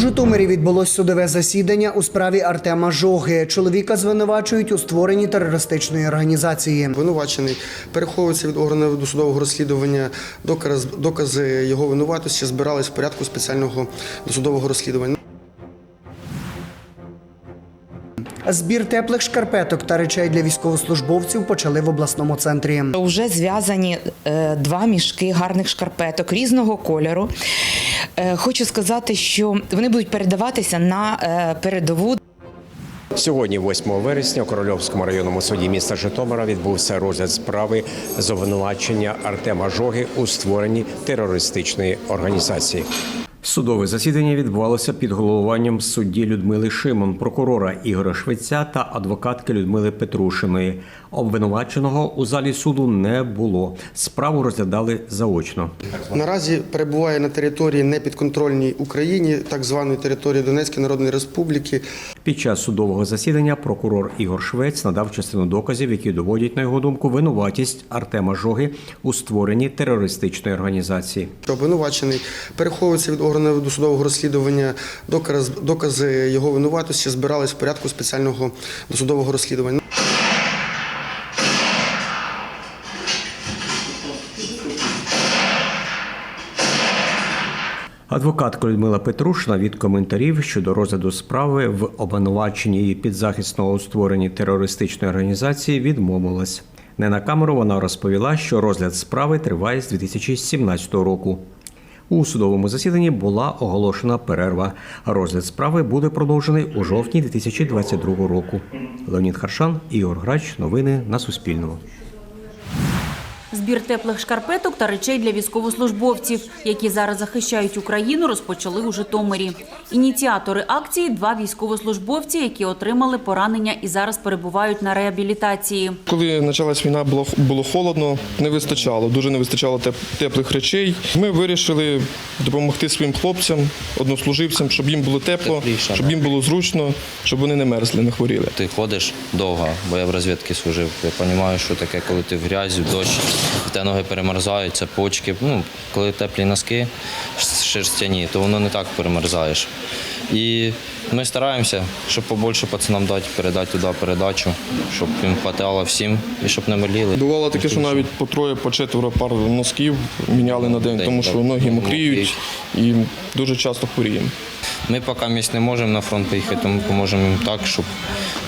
Житомирі відбулось судове засідання у справі Артема Жоги. Чоловіка звинувачують у створенні терористичної організації. Винувачений переховується від органів досудового розслідування. Доказ, докази його винуватості збирались в порядку спеціального досудового розслідування. Збір теплих шкарпеток та речей для військовослужбовців почали в обласному центрі. Вже зв'язані е, два мішки гарних шкарпеток різного кольору. Е, Хочу сказати, що вони будуть передаватися на е, передову. Сьогодні, 8 вересня, у Корольовському районному суді міста Житомира відбувся розгляд справи з обвинувачення Артема Жоги у створенні терористичної організації. Судове засідання відбувалося під головуванням судді Людмили Шимон, прокурора Ігоря Швеця та адвокатки Людмили Петрушиної. Обвинуваченого у залі суду не було. Справу розглядали заочно. Наразі перебуває на території непідконтрольній Україні, так званої території Донецької Народної Республіки. Під час судового засідання прокурор Ігор Швець надав частину доказів, які доводять, на його думку, винуватість Артема Жоги у створенні терористичної організації. Обвинувачений переховується від органів досудового розслідування. Доказ, докази його винуватості збирались в порядку спеціального досудового розслідування. Адвокатка Людмила Петрушина від коментарів щодо розгляду справи в обвинуваченні її підзахисного у терористичної організації відмовилась. Не на камеру вона розповіла, що розгляд справи триває з 2017 року. У судовому засіданні була оголошена перерва. Розгляд справи буде продовжений у жовтні 2022 року. Леонід Харшан, Ігор Грач. Новини на Суспільному. Збір теплих шкарпеток та речей для військовослужбовців, які зараз захищають Україну, розпочали у Житомирі. Ініціатори акції два військовослужбовці, які отримали поранення і зараз перебувають на реабілітації. Коли почалась війна, було було холодно, не вистачало, дуже не вистачало теп- теплих речей. Ми вирішили допомогти своїм хлопцям, однослуживцям, щоб їм було тепло, щоб їм було зручно, щоб вони не мерзли, не хворіли. Ти ходиш довго, бо я в розвідці служив. Я розумію, що таке, коли ти в грязі, в дощ, те ноги перемерзаються, почки. Ну, коли теплі носки шерстяні, то воно не так перемерзаєш. І ми стараємося, щоб побільше пацанам дати, передати туди передачу, щоб їм хватало всім і щоб не боліли. Бувало таке, що навіть по троє, по четверо пар носків міняли на день, тому що ноги мокріють і дуже часто хворіємо. Ми поки місць не можемо на фронт поїхати, тому поможемо їм так, щоб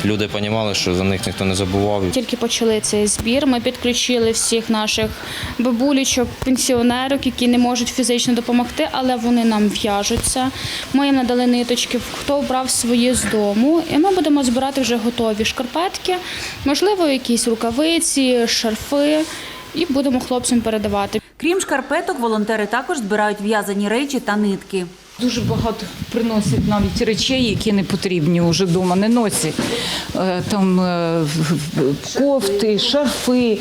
люди розуміли, що за них ніхто не забував. Тільки почали цей збір. Ми підключили всіх наших бабулічок, пенсіонерок, які не можуть фізично допомогти, але вони нам в'яжуться. Ми їм надали ниточки, хто брав свої з дому, і ми будемо збирати вже готові шкарпетки, можливо, якісь рукавиці, шарфи, і будемо хлопцям передавати. Крім шкарпеток, волонтери також збирають в'язані речі та нитки. Дуже багато приносять навіть речей, які не потрібні вже вдома, не носять. Е, Там е, кофти, шарфи.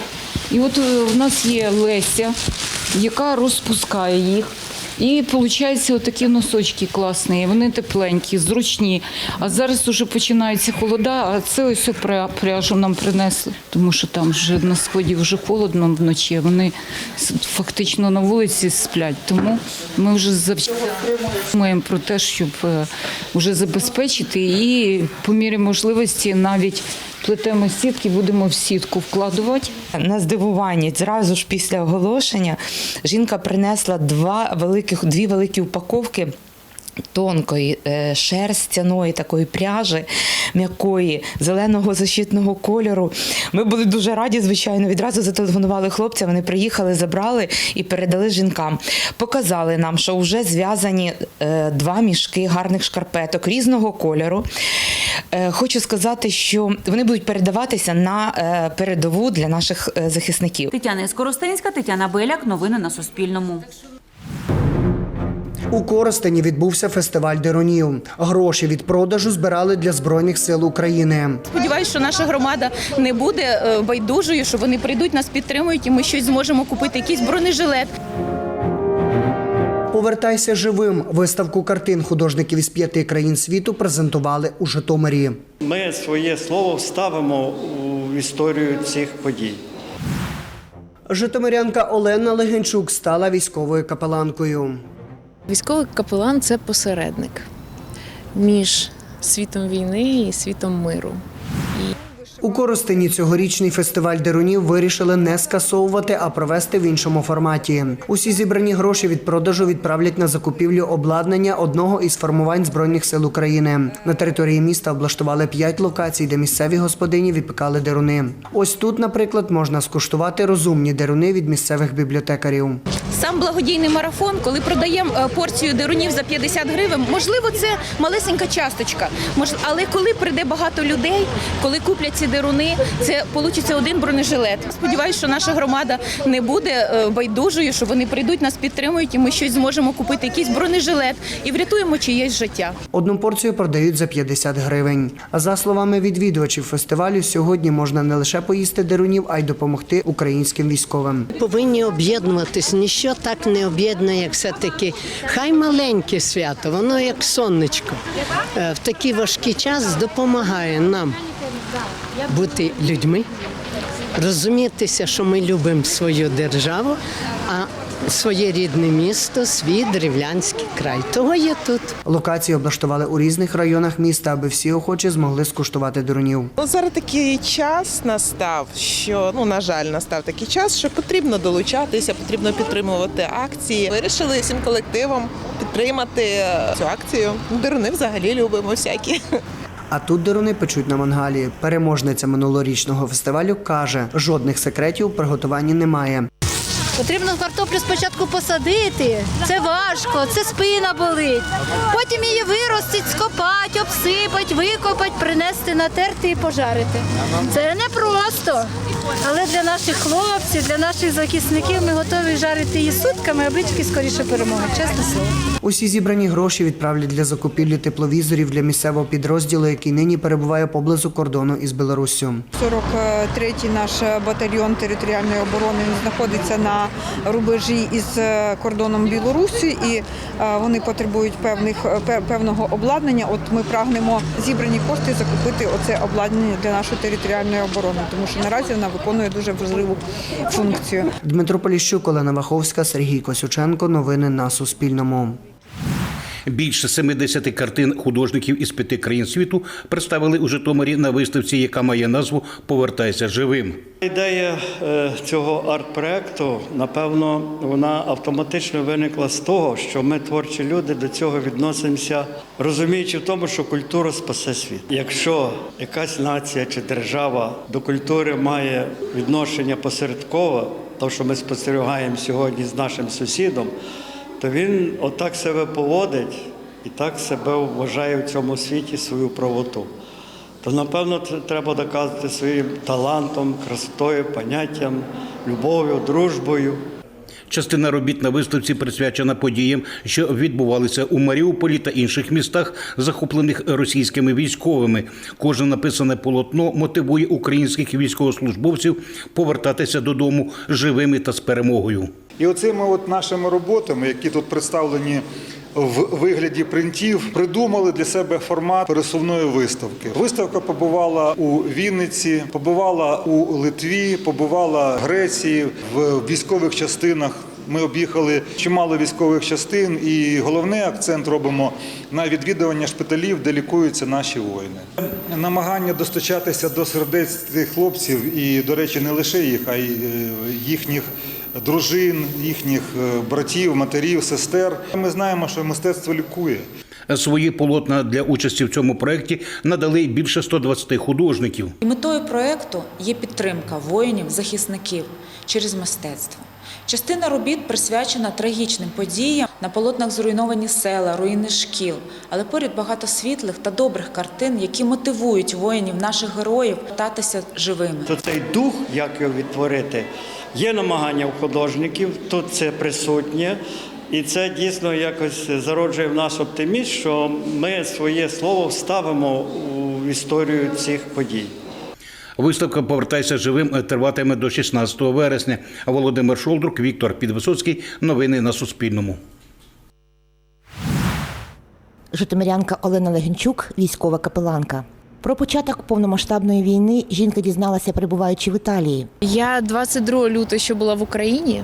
І от е, у нас є Леся, яка розпускає їх. І виходить, отакі носочки класні, вони тепленькі, зручні. А зараз вже починаються холода, а це ось пря- пряжу нам принесли, тому що там вже на сході вже холодно вночі. Вони фактично на вулиці сплять. Тому ми вже завжди думаємо про те, щоб е, вже забезпечити і по мірі можливості навіть плетемо сітки, будемо в сітку вкладувати. На здивування зразу ж після оголошення жінка принесла два великих, дві великі упаковки. Тонкої е, шерстяної такої пряжі, м'якої, зеленого защитного кольору. Ми були дуже раді, звичайно. Відразу зателефонували хлопцям. Вони приїхали, забрали і передали жінкам. Показали нам, що вже зв'язані е, два мішки гарних шкарпеток різного кольору. Е, Хочу сказати, що вони будуть передаватися на передову для наших захисників. Тетяна Скоростенська, Тетяна Беляк. Новини на Суспільному. У Коростені відбувся фестиваль деронів. Гроші від продажу збирали для збройних сил України. Сподіваюсь, що наша громада не буде е, байдужою, що вони прийдуть, нас підтримують, і ми щось зможемо купити, якийсь бронежилет. Повертайся живим. Виставку картин художників із п'яти країн світу презентували у Житомирі. Ми своє слово вставимо у історію цих подій. Житомирянка Олена Легенчук стала військовою капеланкою. Військовий капелан це посередник. між світом війни і світом миру. У Коростині цьогорічний фестиваль дерунів вирішили не скасовувати, а провести в іншому форматі. Усі зібрані гроші від продажу відправлять на закупівлю обладнання одного із формувань збройних сил України. На території міста облаштували п'ять локацій, де місцеві господині випікали деруни. Ось тут, наприклад, можна скуштувати розумні деруни від місцевих бібліотекарів. Сам благодійний марафон, коли продаємо е, порцію дерунів за 50 гривень, можливо, це малесенька часточка. Але коли прийде багато людей, коли куплять ці деруни, це вийде один бронежилет. Сподіваюсь, що наша громада не буде е, байдужою, що вони прийдуть, нас підтримують, і ми щось зможемо купити, якийсь бронежилет і врятуємо чиєсь життя. Одну порцію продають за 50 гривень. А за словами відвідувачів фестивалю, сьогодні можна не лише поїсти дерунів, а й допомогти українським військовим. повинні об'єднуватись. Ніщо так не об'єднує, як все-таки. Хай маленьке свято, воно як сонечко. Е, В такий важкий час допомагає нам бути людьми, розумітися, що ми любимо свою державу, а своє рідне місто, свій древлянський край. Того є тут. Локації облаштували у різних районах міста, аби всі охочі змогли скуштувати дерунів. Ну, зараз такий час настав, що ну на жаль, настав такий час, що потрібно долучатися, потрібно підтримувати акції. Вирішили всім колективом підтримати е, цю акцію. Деруни взагалі любимо всякі. А тут деруни печуть на мангалі. Переможниця минулорічного фестивалю каже, жодних секретів у приготуванні немає. Потрібно картоплю спочатку посадити. Це важко, це спина болить. Потім її виростить, скопати, обсипати, викопати, принести, натерти і пожарити. Це не просто. Але для наших хлопців, для наших захисників ми готові жарити її сутками, аби тільки скоріше перемоги. Чесне слово. Усі зібрані гроші відправлять для закупівлі тепловізорів для місцевого підрозділу, який нині перебуває поблизу кордону із Білоруссю. 43-й наш батальйон територіальної оборони він знаходиться на рубежі із е, кордоном Білорусі, і е, вони потребують певних пе- певного обладнання. От ми прагнемо зібрані кошти закупити оце обладнання для нашої територіальної оборони, тому що наразі вона виконує дуже важливу функцію. Дмитро Поліщук, Олена Ваховська, Сергій Косюченко. Новини на Суспільному. Більше 70 картин художників із п'яти країн світу представили у Житомирі на виставці, яка має назву Повертайся живим. Ідея е, цього арт-проекту, напевно, вона автоматично виникла з того, що ми, творчі люди, до цього відносимося, розуміючи в тому, що культура спасе світ. Якщо якась нація чи держава до культури має відношення посередкове, то що ми спостерігаємо сьогодні з нашим сусідом, то він отак себе поводить і так себе вважає в цьому світі свою правоту. То напевно треба доказати своїм талантом, красотою, поняттям, любов'ю, дружбою. Частина робіт на виставці присвячена подіям, що відбувалися у Маріуполі та інших містах, захоплених російськими військовими. Кожне написане полотно мотивує українських військовослужбовців повертатися додому живими та з перемогою. І оцими от нашими роботами, які тут представлені в вигляді принтів, придумали для себе формат пересувної виставки. Виставка побувала у Вінниці, побувала у Литві, побувала в Греції в військових частинах. Ми об'їхали чимало військових частин, і головний акцент робимо на відвідування шпиталів, де лікуються наші воїни. Намагання достучатися до сердець цих хлопців, і, до речі, не лише їх, а й е, їхніх дружин, їхніх е, братів, матерів, сестер. Ми знаємо, що мистецтво лікує. Свої полотна для участі в цьому проєкті надали більше 120 художників. Метою проекту є підтримка воїнів, захисників через мистецтво. Частина робіт присвячена трагічним подіям. На полотнах зруйновані села, руїни шкіл, але поряд багато світлих та добрих картин, які мотивують воїнів, наших героїв статися живими. То цей дух, як його відтворити, є намагання у художників, тут це присутнє. І це дійсно якось зароджує в нас оптимізм, що ми своє слово вставимо у історію цих подій. Виставка Повертайся живим триватиме до 16 вересня. А Володимир Шолдрук, Віктор Підвисоцький. Новини на Суспільному. Житомирянка Олена Легенчук, військова капеланка. Про початок повномасштабної війни жінка дізналася, перебуваючи в Італії. Я 22 лютого ще була в Україні,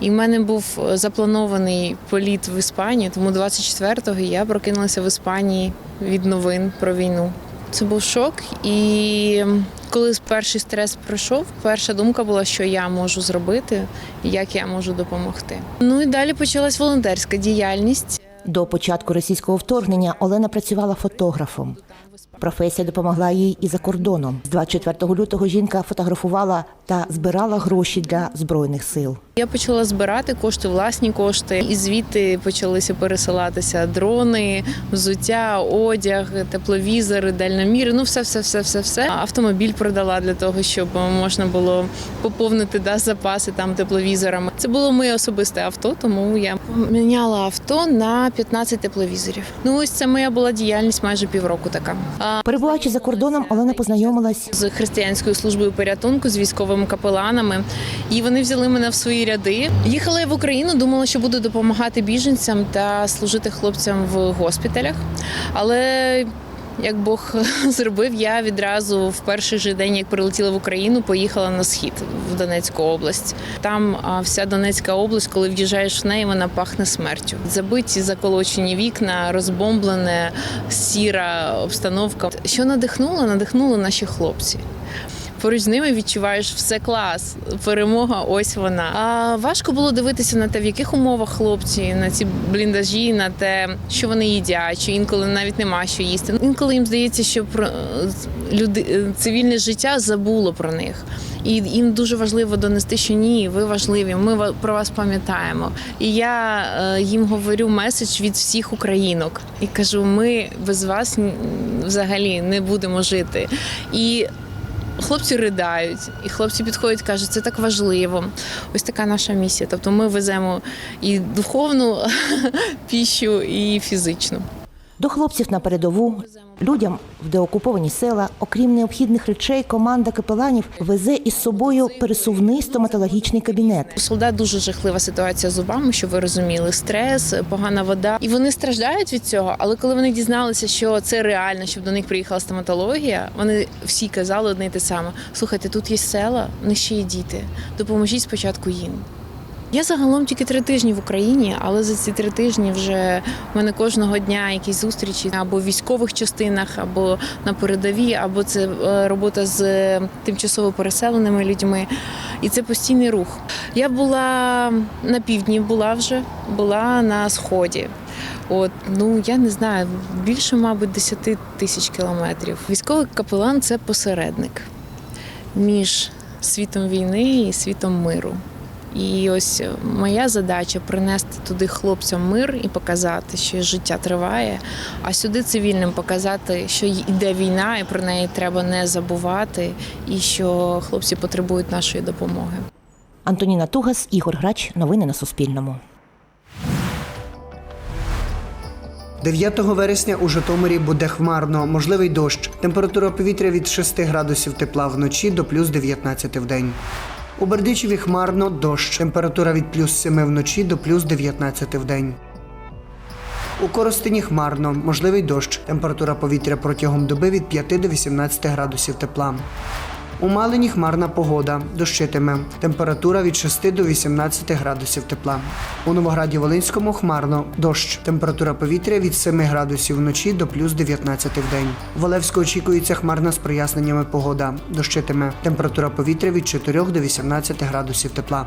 і в мене був е, запланований політ в Іспанію, тому 24-го я прокинулася в Іспанії від новин про війну. Це був шок, і коли перший стрес пройшов, перша думка була, що я можу зробити, як я можу допомогти. Ну і далі почалась волонтерська діяльність. До початку російського вторгнення Олена працювала фотографом. Професія допомогла їй і за кордоном. З 24 лютого жінка фотографувала та збирала гроші для збройних сил. Я почала збирати кошти, власні кошти, і звідти почалися пересилатися дрони, взуття, одяг, тепловізори, дальноміри. Ну, все, все, все, все, все. Автомобіль продала для того, щоб можна було поповнити да, запаси там тепловізорами. Це було моє особисте авто, тому я міняла авто на 15 тепловізорів. Ну ось це моя була діяльність майже півроку така. Перебуваючи за кордоном, Олена познайомилась з християнською службою порятунку, з військовими капеланами, і вони взяли мене в свої ряди. Їхала я в Україну, думала, що буду допомагати біженцям та служити хлопцям в госпіталях. Але як Бог зробив, я відразу в перший же день, як прилетіла в Україну, поїхала на схід в Донецьку область. Там вся Донецька область, коли в'їжджаєш в неї, вона пахне смертю. Забиті, заколочені вікна, розбомблене, сіра обстановка. Що надихнуло? Надихнуло наші хлопці. Поруч з ними відчуваєш все клас, перемога. Ось вона. А важко було дивитися на те, в яких умовах хлопці, на ці бліндажі, на те, що вони їдять, що інколи навіть нема що їсти. Інколи їм здається, що про люди цивільне життя забуло про них. І їм дуже важливо донести, що ні, ви важливі. Ми про вас пам'ятаємо. І я е, їм говорю меседж від всіх українок і кажу: ми без вас взагалі не будемо жити. І Хлопці ридають, і хлопці підходять, кажуть, це так важливо. Ось така наша місія. Тобто ми веземо і духовну піщу, і фізичну. До хлопців на передову. Людям в деокуповані села, окрім необхідних речей, команда капеланів везе із собою пересувний стоматологічний кабінет. У солдат дуже жахлива ситуація з зубами, щоб ви розуміли, стрес, погана вода. І вони страждають від цього. Але коли вони дізналися, що це реально, щоб до них приїхала стоматологія, вони всі казали одне й те саме: слухайте, тут є села, не ще є діти. Допоможіть спочатку їм. Я загалом тільки три тижні в Україні, але за ці три тижні вже в мене кожного дня якісь зустрічі або в військових частинах, або на передовій, або це е, робота з е, тимчасово переселеними людьми. І це постійний рух. Я була на півдні, була вже була на сході. От ну я не знаю, більше, мабуть, 10 тисяч кілометрів. Військовий капелан це посередник між світом війни і світом миру. І ось моя задача принести туди хлопцям мир і показати, що життя триває, а сюди цивільним показати, що йде війна, і про неї треба не забувати, і що хлопці потребують нашої допомоги. Антоніна Тугас, Ігор Грач. Новини на Суспільному. 9 вересня у Житомирі буде хмарно, можливий дощ. Температура повітря від 6 градусів тепла вночі до плюс 19 в день. У Бердичеві хмарно дощ. Температура від плюс 7 вночі до плюс 19 в день. У Коростені хмарно, можливий дощ. Температура повітря протягом доби від 5 до 18 градусів тепла. У Малині хмарна погода, дощитиме. Температура від 6 до 18 градусів тепла. У Новограді Волинському хмарно, дощ. Температура повітря від 7 градусів вночі до плюс 19 в день. В Олевську очікується хмарна з проясненнями погода, дощитиме. Температура повітря від 4 до 18 градусів тепла.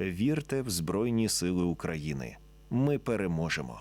Вірте в Збройні Сили України. Ми переможемо.